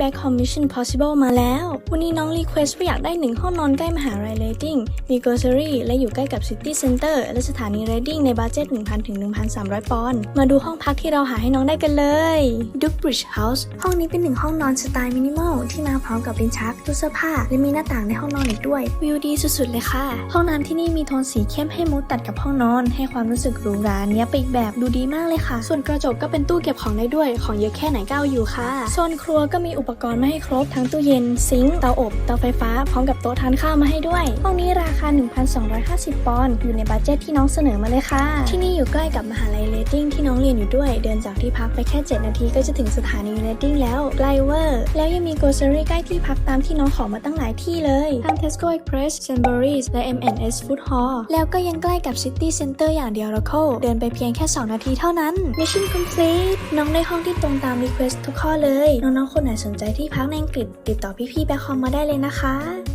Back Home Mission Possible มาแล้ว วันนี้น้องรีเควสต์ว่าอยากได้หนึ่งห้องนอนใกล้มหาลัยเรดดิ้งมี grocery และอยู่ใกล้กับ City Center และสถานีเรดดิ้งในบัตเจ็ต1,000ถึง1,300 ปอนด์ มาดูห้องพักที่เราหาให้น้องได้กันเลย Duke Bridge House ห้องนี้เป็นหนึ่งห้องนอนสไตล์มินิมอลที่มาพร้อมกับลิ้นชักตู้เสื้อผ้า และมีหน้าต่างในห้องนอนอีกด้วย วิวดีสุดๆเลยค่ะ ห้องน้ำที่นี่มีโทนสีเข้มให้มูดตัดกับห้องนอน ให้ความรู้สึกหรูหราเนี้ยไปอีกแบบดูดีมากเลยค่ะ ส่วนกระจกก็เป็นตู้เก็บของได้ด้วย ของเยอะแค่ไหนก็เอาอยู่ค่ะโซนครัวก็มีอุปกรณ์มาให้ครบทั้งตู้เย็น ซิงค์เตาอบเตาไฟฟ้า พร้อมกับโต๊ะทานข้าวมาให้ด้วยห้องนี้ราคา 1,250 ปอนด์อยู่ในบัตเจ็ตที่น้องเสนอมาเลยค่ะ ที่นี่อยู่ใกล้กับมหาลัยเรดดิ้งที่น้องเรียนอยู่ด้วย เดินจากที่พักไปแค่ 7 นาทีก็จะถึงสถานีเรดดิ้งแล้วใกล้เวอร์แล้วยังมีโกลเซอรี่ใกล้ที่พักตามที่น้องขอมาตั้งหลายที่เลยทั้ง Tesco Express, Sainsbury's และ M&S Food Hall แล้วก็ยังใกล้กับ City Center อย่างเดียวละโคเดินไปเพียงแค่ 2 นาทีเท่านั้น Mission complete น้องได้ห้องที่ตรงตาม request ทุกข้อเลยน้องๆคนไหนสนใจที่พักในอังกฤษ ติดต่อพี่ๆแบ็คคอมมาได้เลยนะคะ